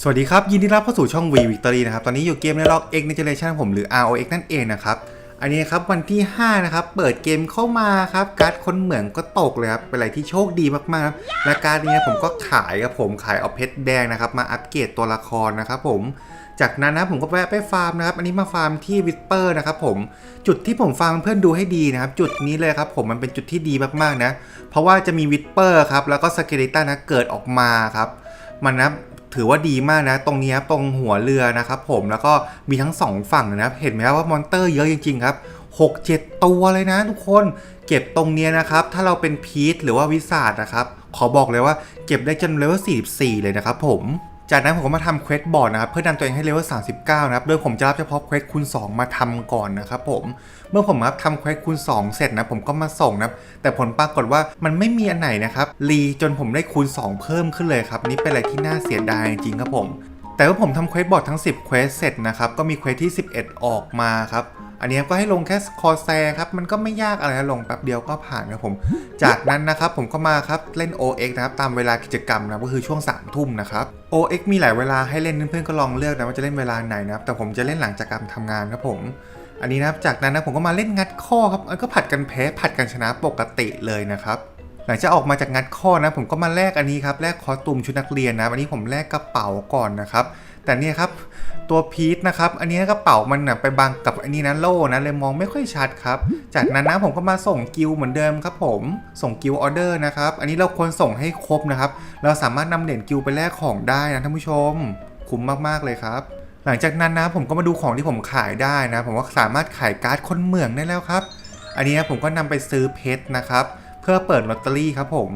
สวัสดีครับ ยินดีต้อนรับเข้าสู่ช่อง V Victory นะครับ ตอนนี้อยู่เกมในล็อก X Generation ผมหรือ ROX นั่นเองนะครับ อันนี้ครับวันที่ 5 นะครับ เปิดเกมเข้ามาครับ การ์ดคนเหมืองก็ตกเลยครับ เป็นอะไรที่โชคดีมากๆ และการ์ดนี้นะผมก็ขายครับผมขายเอาเพชรแดงนะครับ มาอัปเกรดตัวละครนะครับผมจากนั้นนะผมก็แวะไปฟาร์มนะครับ อันนี้มาฟาร์มที่วิสเปอร์นะครับผมจุดที่ผมฟาร์มเพื่อนดูให้ดีนะครับ จุดนี้เลยครับผมมันเป็นจุดที่ดีมากๆนะ เพราะว่าจะมีวิสเปอร์ครับแล้วก็สเกเลตันนะเกิดออกมาครับ มันนะถือว่าดีมากนะ ตรงนี้ตรงหัวเรือนะครับผมแล้วก็มีทั้งสองฝั่งนะครับเห็นไหมครับว่ามอนเตอร์เยอะจริงๆครับ6 7 ตัวเลยนะทุกคนเก็บตรงนี้นะครับ ถ้าเราเป็นพีทหรือว่าวิสาดนะครับ ขอบอกเลยว่าเก็บได้จนเลเวล44 เลยนะครับผม จากนั้นผมก็มาทำเควสบอร์ดนะครับเพื่อดันตัวเองให้เลเวล39 นะครับ โดยผมจะรับเฉพาะเควสคูณ2 มาทำก่อนนะครับผม เมื่อผมรับทำเควสคูณ 2 เสร็จนะผมก็มาส่งนะแต่ผลปรากฏว่ามันไม่มีอันไหนนะครับรีจนผมได้คูณ 2 เพิ่มขึ้นเลยครับนี่เป็นอะไรที่น่าเสียดายจริงครับผม แต่ว่าผมทำเควสบอร์ดทั้ง 10 เควสเสร็จนะครับก็มีเควสที่ 11 ออกมาครับ อันนี้ก็ให้ลงแค่คอแซครับ มันก็ไม่ยากอะไรนะลงแป๊บเดียวก็ผ่านครับผม จากนั้นนะครับผมก็มาครับเล่น OX นะครับ ตามเวลากิจกรรมนะก็คือช่วง3ามทุ่มนะครับ OX มีหลายเวลาให้เล่นเพื่อนๆก็ลองเลือกนะว่าจะเล่นเวลาไหนนะครับแต่ผมจะเล่นหลังจากการทำงานครับผม อันนี้นะครับจากนั้นนะผมก็มาเล่นงัดข้อครับก็ผัดกันแพ้ผัดกันชนะปกติเลยนะครับหลังจากออกมาจากงัดข้อนะผมก็มาแลกอันนี้ครับแลกคอสตูมชุดนักเรียนนะอันนี้ผมแลกกระเป๋าก่อนนะครับแต่เนี่ยครับ ตัวพีทนะครับ อันนี้กระเป๋ามันนะไปบังกับอันนี้นะโล่นะเลยมองไม่ค่อยชัดครับ จากนั้นนะผมก็มาส่งกิลเหมือนเดิมครับผม ส่งกิลออเดอร์นะครับ อันนี้เราควรส่งให้ครบนะครับ เราสามารถนำเหรียญกิลไปแลกของได้นะท่านผู้ชม คุ้มมากๆเลยครับ หลังจากนั้นนะผมก็มาดูของที่ผมขายได้นะ ผมก็สามารถขายการ์ดคนเหมืองได้แล้วครับ อันนี้นะผมก็นำไปซื้อเพชรนะครับ เพื่อเปิดลอตเตอรี่ครับผม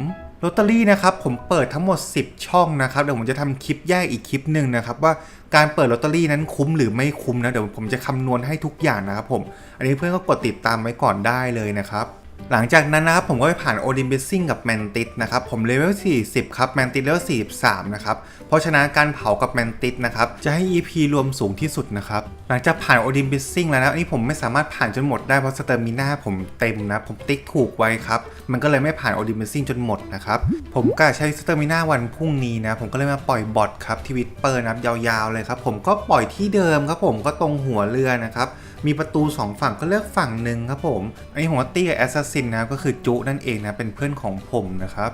ลอตเตอรี่นะครับผมเปิดทั้งหมด 10 ช่องนะครับเดี๋ยวผมจะทำคลิปแยกอีกคลิปหนึ่งนะครับว่าการเปิดลอตเตอรี่นั้นคุ้มหรือไม่คุ้มนะเดี๋ยวผมจะคำนวณให้ทุกอย่างนะครับผมอันนี้เพื่อนก็กดติดตามไว้ก่อนได้เลยนะครับหลังจากนั้นนะครับผมก็ไปผ่านโอดิมเบสซิ่งกับแมนติสนะครับผมเลเวล 40 ครับ แมนติสเลเวล 43 นะครับ เพราะฉะนั้นการเผากับแมนติสนะครับ จะให้ EP รวมสูงที่สุดนะครับ หลังจากผ่านโอดิมเบสซิ่งแล้วนะอันนี้ผมไม่สามารถผ่านจนหมดได้เพราะสเตอร์มิน่าผมเต็มนะ ผมติ๊กถูกไว้ครับ มันก็เลยไม่ผ่านโอดิมเบสซิ่งจนหมดนะครับ ผมก็ใช้สเตอร์มิน่าวันพรุ่งนี้นะ ผมก็เลยมาปล่อยบอทครับทวิตเปอร์นะยาวๆเลยครับ ผมก็ปล่อยที่เดิมครับผมก็ตรงหัวเรือนะครับมีประตู 2 ฝั่งก็เลือกฝั่งหนึ่งครับผมอันนี้ผมว่าตี้กับแอสซัสซินนะก็คือจุนั่นเองนะเป็นเพื่อนของผมนะครับ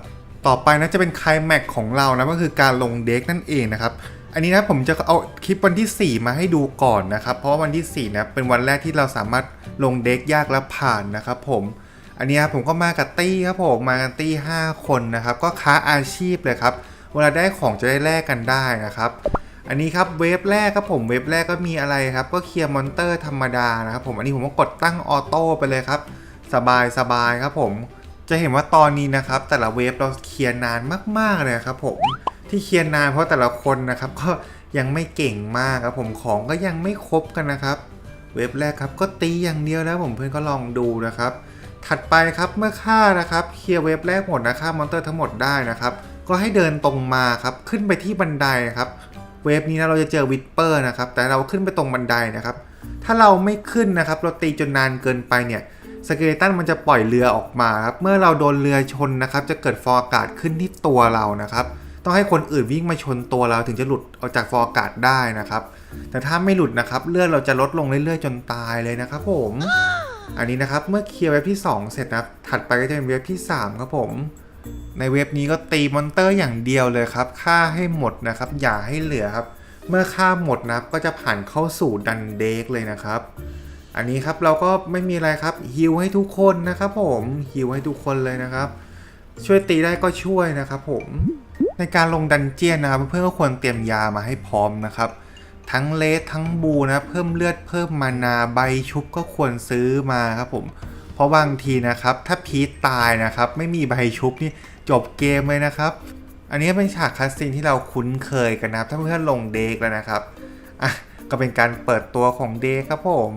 ต่อไปนะจะเป็นคลแม็กของเรานะก็คือการลงเด็กนั่นเองนะครับ อันนี้นะผมจะเอาคลิปวันที่ 4 มาให้ดูก่อนนะครับ เพราะวันที่ 4 นะเป็นวันแรกที่เราสามารถลงเด็กยากและผ่านนะครับผมอันนี้ครับผมก็มากับตี้ครับผมมากันตี้ 5 คนนะครับ ก็ค้าอาชีพเลยครับ เวลาได้ของจะได้แลกกันได้นะครับ อันนี้ครับเวฟแรกครับผมเวฟแรกก็มีอะไรครับ ก็เคลียร์มอนเตอร์ธรรมดานะครับผมอันนี้ผมก็กดตั้งออโต้ไปเลยครับ สบายสบายครับผม จะเห็นว่าตอนนี้นะครับ แต่ละเวฟเราเคลียร์นานมากๆเลยครับผม ที่เคลียร์นานเพราะแต่ละคนนะครับ ก็ยังไม่เก่งมากครับผมของก็ยังไม่ครบกันนะครับ เวฟแรกครับก็ตีอย่างเดียวแล้วผมเพื่อนก็ลองดูนะครับ ถัดไปครับเมื่อฆ่านะครับเคลียร์เวฟแรกหมดนะฆ่ามอนเตอร์ทั้งหมดได้นะครับ ก็ให้เดินตรงมาครับขึ้นไปที่บันไดครับ เวฟนี้นะเราจะเจอวิสเปอร์นะครับ แต่เราขึ้นไปตรงบันไดนะครับ ถ้าเราไม่ขึ้นนะครับ เราตีจนนานเกินไปเนี่ยสเกเลตันมันจะปล่อยเรือออกมาครับ เมื่อเราโดนเรือชนนะครับ จะเกิดฟองอากาศขึ้นที่ตัวเรานะครับ ต้องให้คนอื่นวิ่งมาชนตัวเราถึงจะหลุดออกจากฟองอากาศได้นะครับ แต่ถ้าไม่หลุดนะครับ เลือดเราจะลดลงเรื่อยๆ จนตายเลยนะครับผม อันนี้นะครับเมื่อเคลียร์เว็บที่ 2 เสร็จนะครับ ถัดไปก็จะเป็นเว็บที่ 3 ครับผม ในเว็บนี้ก็ตีมอนเตอร์อย่างเดียวเลยครับฆ่าให้หมดนะครับ อย่าให้เหลือครับ เมื่อฆ่าหมดนะครับก็จะผ่านเข้าสู่ดันเดกเลยนะครับ อันนี้ครับเราก็ไม่มีอะไรครับฮิวให้ทุกคนนะครับผมฮิวให้ทุกคนเลยนะครับ ช่วยตีได้ก็ช่วยนะครับผม ในการลงดันเจียนนะครับ เพื่อนๆก็ควรเตรียมยามาให้พร้อมนะครับ ทั้งเลสทั้งบูนะครับเพิ่มเลือดเพิ่มมานาใบชุบก็ควรซื้อมาครับผมเพราะบางทีนะครับ ถ้าพีทตายนะครับ ไม่มีใบชุบนี่จบเกมเลยนะครับ อันนี้เป็นฉากคัสซีนที่เราคุ้นเคยกันนะครับ ถ้าเพื่อนลงเดกแล้วนะครับอะก็เป็นการเปิดตัวของเดกครับผม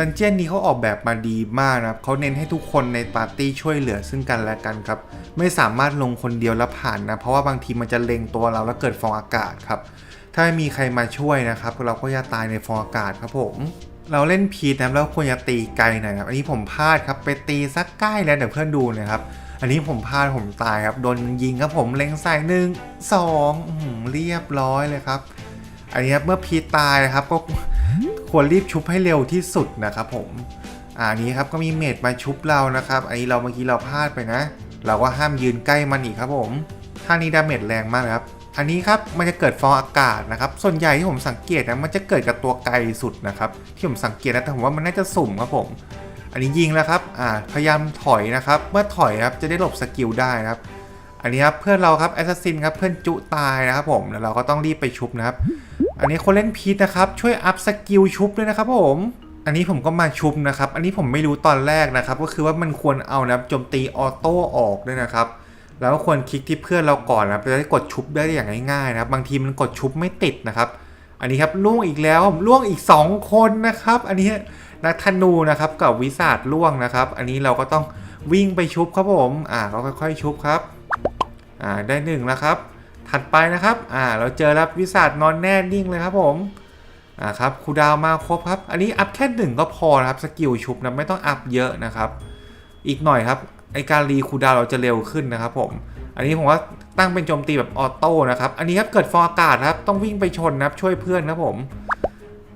ดันเจียนนี้เขาออกแบบมาดีมากนะครับเขาเน้นให้ทุกคนในปาร์ตี้ช่วยเหลือซึ่งกันและกันครับ ไม่สามารถลงคนเดียวแล้วผ่านนะ เพราะว่าบางทีมันจะเล็งตัวเราแล้วเกิดฟองอากาศครับ ถ้าไม่มีใครมาช่วยนะครับ เราก็จะตายในฟองอากาศครับผม เราเล่นพีทนะแล้วควรจะตีไกลหน่อยครับ อันนี้ผมพลาดครับ ไปตีสักใกล้แล้วเดี๋ยวเพื่อนดูนะครับ อันนี้ผมพลาดผมตายครับ โดนยิงครับผม เล็งใส่หนึ่งสองเรียบร้อยเลยครับ อันนี้ครับเมื่อพีทตายนะครับก็ ควรรีบชุบให้เร็วที่สุดนะครับผมอันนี้ครับก็มีเมดมาชุบเรานะครับอันนี้เราเมื่อกี้เราพลาดไปนะ เราก็ห้ามยืนใกล้มันอีกครับผมท่านี้ดาเมจแรงมากครับอันนี้ครับมันจะเกิดฟองอากาศนะครับส่วนใหญ่ที่ผมสังเกตนะมันจะเกิดกับตัวไกลสุดนะครับที่ผมสังเกตนะแต่ผมว่ามันน่าจะสุ่มครับผม อันนี้ยิงแล้วครับอ่าพยายามถอยนะครับ เมื่อถอยครับจะได้หลบสกิลได้นะครับ อันนี้ครับเพื่อนเราครับแอสซัสซินครับเพื่อนจุตายนะครับผมแล้วเราก็ต้องรีบไปชุบนะครับ อันนี้คนเล่นพีทนะครับช่วยอัพสกิลชุบด้วยนะครับผมอันนี้ผมก็มาชุบนะครับ อันนี้ผมไม่รู้ตอนแรกนะครับ ก็คือว่ามันควรเอานะโจมตีออโต้ออกด้วยนะครับ แล้วควรคลิกที่เพื่อนเราก่อนนะจะได้กดชุบได้อย่างง่ายๆนะครับ บางทีมันกดชุบไม่ติดนะครับ อันนี้ครับล่วงอีกแล้วล่วงอีก 2 คนนะครับ อันนี้นักธนูนะครับกับวิสาดล่วงนะครับ อันนี้เราก็ต้องวิ่งไปชุบครับผม อ่าก็ค่อยๆ ชุบครับ อ่าได้หนึ่งแล้วครับ ถัดไปนะครับอ่าเราเจอแล้ววิสาดนอนแน่นิ่งเลยครับผมอ่าครับครูดาวมาครบครับ อันนี้อัพแค่หนึ่งก็พอนะครับสกิลชุบนะไม่ต้องอัพเยอะนะครับ อีกหน่อยครับไอการรีคูดาวเราจะเร็วขึ้นนะครับผม อันนี้ผมว่าตั้งเป็นโจมตีแบบออโต้นะครับ อันนี้ครับเกิดฟองอากาศครับต้องวิ่งไปชนนะครับช่วยเพื่อนครับผม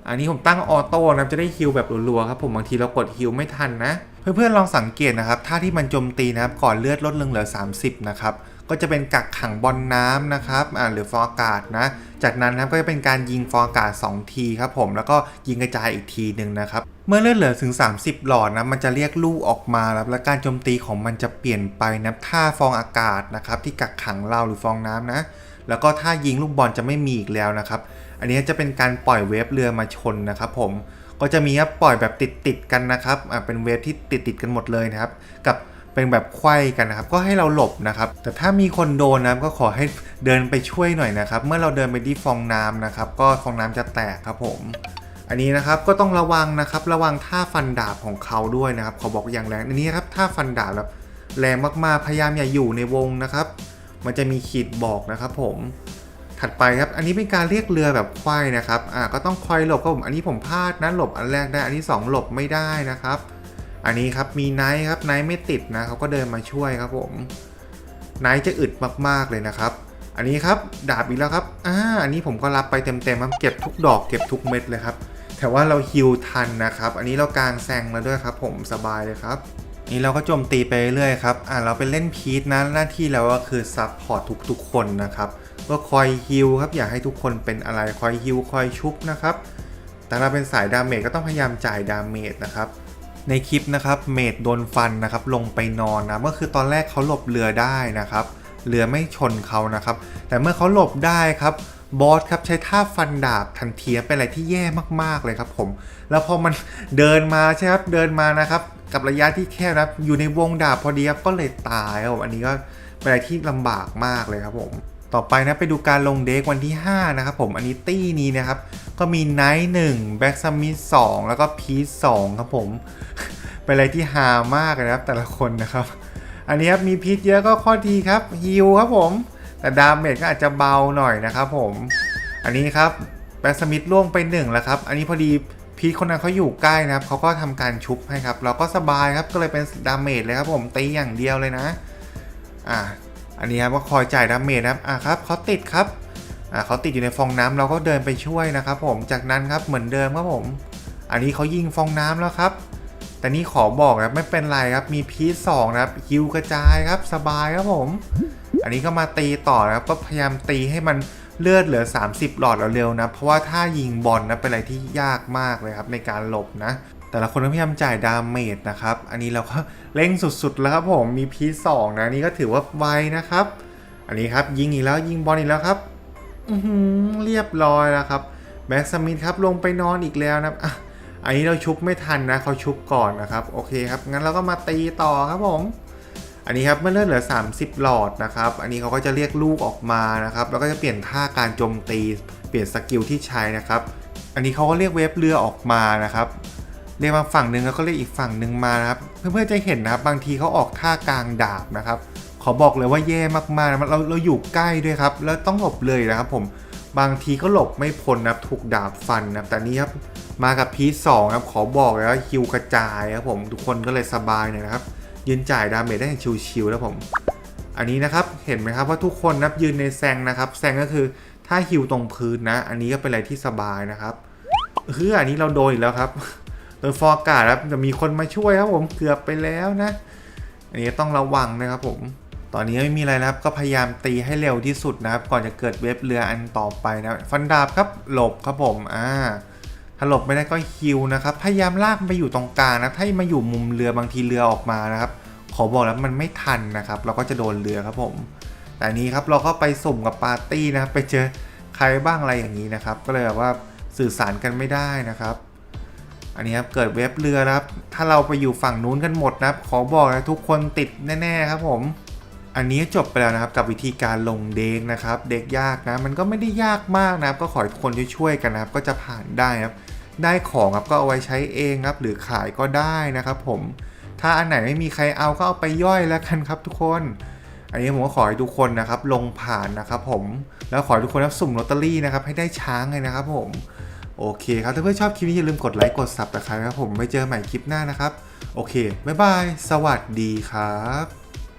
อันนี้ผมตั้งออโต้นะครับจะได้ฮิลแบบรัวๆครับผมบางทีเรากดฮิลไม่ทันนะ เพื่อนๆลองสังเกตนะครับท่าที่มันโจมตีนะครับก่อนเลือดลดลงเหลือ 30 นะครับ ก็จะเป็นกักขังบอลน้ำนะครับอ่าหรือฟองอากาศนะ จากนั้นนะครับก็จะเป็นการยิงฟองอากาศ2ทีครับผมแล้วก็ยิงกระจายอีกทีหนึ่งนะครับเมื่อเลือดเหลือถึง 30 หลอดนะมันจะเรียกลูกออกมาแล้วและการโจมตีของมันจะเปลี่ยนไปนะท่าฟองอากาศนะครับที่กักขังเราหรือฟองน้ำนะ แล้วก็ถ้ายิงลูกบอลจะไม่มีอีกแล้วนะครับ อันนี้จะเป็นการปล่อยเวฟเรือมาชนนะครับผมก็จะมีครับปล่อยแบบติดติดกันนะครับเป็นเวฟที่ติดติดกันหมดเลยนะครับ กับ เป็นแบบไขว้กันนะครับ ก็ให้เราหลบนะครับ แต่ถ้ามีคนโดนนะครับก็ขอให้เดินไปช่วยหน่อยนะครับ เมื่อเราเดินไปที่ฟองน้ำนะครับ ก็ฟองน้ำจะแตกครับผม อันนี้นะครับก็ต้องระวังนะครับ ระวังท่าฟันดาบของเขาด้วยนะครับเขาบอกอย่างแรงอันนี้ครับท่าฟันดาบแบบแรงมากๆพยายามอย่าอยู่ในวงนะครับ มันจะมีขีดบอกนะครับ ผมถัดไปครับ อันนี้เป็นการเรียกเรือแบบควายนะครับ อ่า ก็ต้องคอยหลบครับผม อันนี้ผมพลาดนะหลบอันแรกได้ อันที่สองหลบไม่ได้นะครับ อันนี้ครับมีไนท์ครับไนท์ไม่ติดนะเขาก็เดินมาช่วยครับผมไนท์จะอึดมากๆเลยนะครับ อันนี้ครับดาบอีกแล้วครับอ่าอันนี้ผมก็รับไปเต็มๆครับเก็บทุกดอกเก็บทุกเม็ดเลยครับแต่ว่าเราฮิวทันนะครับ อันนี้เรากางแซงแล้วด้วยครับผมสบายเลยครับนี่เราก็โจมตีไปเรื่อยครับ อ่าเราไปเล่นพีทนะ หน้าที่เราก็คือซับพอร์ตทุกๆคนนะครับ ก็คอยฮิลครับ อยากให้ทุกคนเป็นอะไร คอยฮิลคอยชุบนะครับ แต่เราเป็นสายดาเมจก็ต้องพยายามจ่ายดาเมจนะครับ ในคลิปนะครับเมดโดนฟันนะครับลงไปนอนนะก็คือตอนแรกเขาหลบเรือได้นะครับเรือไม่ชนเขานะครับ แต่เมื่อเขาหลบได้ครับบอสครับใช้ท่าฟันดาบทันทีเป็นอะไรที่แย่มากๆเลยครับผม แล้วพอมันเดินมาใช่ครับเดินมานะครับ กับระยะที่แคบนะครับอยู่ในวงดาบพอดีครับก็เลยตายครับอันนี้ก็เป็นอะไรที่ลำบากมากเลยครับผม ต่อไปนะไปดูการลงเด็กวันที่ 5 นะครับผมอันนี้ตี้นี้นะครับ ก็มีไนท์หนึ่งแบ็กซัมมิสองแล้วก็พีซสองครับผม เป็นอะไรที่ฮามากนะครับแต่ละคนนะครับ อันนี้ครับมีพีทเยอะก็ข้อดีครับฮิลครับผม แต่ดาเมจก็อาจจะเบาหน่อยนะครับผม อันนี้ครับแบ็กซัมมิล่วงไปหนึ่งแล้วครับ อันนี้พอดีพีทคนนั้นเขาอยู่ใกล้นะครับเขาก็ทำการชุบให้ครับ เราก็สบายครับก็เลยเป็นดาเมจเลยครับผมตีอย่างเดียวเลยนะ อ่า อันนี้ครับก็คอยจ่ายดาเมจนะครับอ่าครับเขาติดครับอ่าเขาติดอยู่ในฟองน้ำเราก็เดินไปช่วยนะครับ ผมจากนั้นครับเหมือนเดิมครับผม อันนี้เขายิงฟองน้ำแล้วครับ แต่นี่ขอบอกนะไม่เป็นไรครับมีพีซสองนะครับฮิวกระจายครับสบายครับผม อันนี้ก็มาตีต่อนะครับก็พยายามตีให้มันเลือดเหลือ 30 หลอดเร็วๆนะ เพราะว่าถ้ายิงบอลนะเป็นอะไรที่ยากมากเลยครับในการหลบนะ แต่ละคนก็พยายามจ่ายดาเมจนะครับ อันนี้เราก็เร่งสุดๆแล้วครับผม มีพีสองนะนี่ก็ถือว่าไวนะครับ อันนี้ครับยิงอีกแล้วยิงบอลอีกแล้วครับ อือหือเรียบร้อยแล้วครับแบ็กสมิธครับลงไปนอนอีกแล้วนะอะอันนี้เราชุบไม่ทันนะเขาชุบก่อนนะครับ โอเคครับ งั้นเราก็มาตีต่อครับผม อันนี้ครับเมื่อเลือดเหลือ 30 หลอดนะครับ อันนี้เขาก็จะเรียกลูกออกมานะครับ แล้วก็จะเปลี่ยนท่าการโจมตี เปลี่ยนสกิลที่ใช้นะครับ อันนี้เขาก็เรียกเวฟเรือออกมานะครับ เรียกมาฝั่งหนึ่งแล้วก็เรียกอีกฝั่งหนึ่งมานะครับ เพื่อนๆจะเห็นนะครับบางทีเขาออกท่ากลางดาบนะครับ ขอบอกเลยว่าแย่มากๆนะเราเราอยู่ใกล้ด้วยครับ แล้วต้องหลบเลยนะครับผมบางทีก็หลบไม่พ้นนะครับถูกดาบฟันนะครับแต่นี่ครับมากับพีซสองครับขอบอกเลยว่าฮิวกระจายครับผมทุกคนก็เลยสบายหน่อยนะครับ ยืนจ่ายดาเมจได้อย่างชิวๆแล้วผม อันนี้นะครับเห็นไหมครับว่าทุกคนนับยืนในแซงนะครับแซงก็คือถ้าฮิวตรงพื้นนะ อันนี้ก็เป็นอะไรที่สบายนะครับเฮ้ยอันนี้เราโดนอีกแล้วครับ โดนฟอร์การ์ดครับจะมีคนมาช่วยครับผมเกือบไปแล้วนะ อันนี้ต้องระวังนะครับผม ตอนนี้ไม่มีอะไรนะครับ ก็พยายามตีให้เร็วที่สุดนะครับ ก่อนจะเกิดเว็บเรืออันต่อไปนะฟันดาบครับหลบครับผมอ่าถ้าหลบไม่ได้ก็ฮิวนะครับ พยายามลากไปอยู่ตรงกลางนะถ้ามาอยู่มุมเรือบางทีเรือออกมานะครับ ขอบอกแล้วมันไม่ทันนะครับ เราก็จะโดนเรือครับผม แต่นนี้ครับเราก็ไปสุ่มกับปาร์ตี้นะครับไปเจอใครบ้างอะไรอย่างนี้นะครับ ก็เลยแบบว่าสื่อสารกันไม่ได้นะครับ อันนี้ครับเกิดเว็บเรือครับ ถ้าเราไปอยู่ฝั่งนู้นกันหมดนะครับ ขอบอกเลยทุกคนติดแน่ๆครับผม อันนี้จบไปแล้วนะครับกับวิธีการลงเด็กนะครับ เด็กยากนะ มันก็ไม่ได้ยากมากนะครับ ก็ขอให้ทุกคนช่วยๆกันนะครับ ก็จะผ่านได้ครับ ได้ของครับก็เอาไว้ใช้เองครับ หรือขายก็ได้นะครับ ผม ถ้าอันไหนไม่มีใครเอาก็เอาไปย่อยแล้วกันครับ ทุกคน อันนี้ผมก็ขอให้ทุกคนนะครับ ลงผ่านนะครับ ผม แล้วขอให้ทุกคนนะครับสุ่มลอตเตอรี่นะครับ ให้ได้ช้างเลยนะครับ ผม โอเคครับ ถ้าเพื่อนชอบคลิปนี้อย่าลืมกดไลค์กดซับนะครับผมไว้เจอใหม่คลิปหน้านะครับ โอเค บ๊ายบาย สวัสดีครับ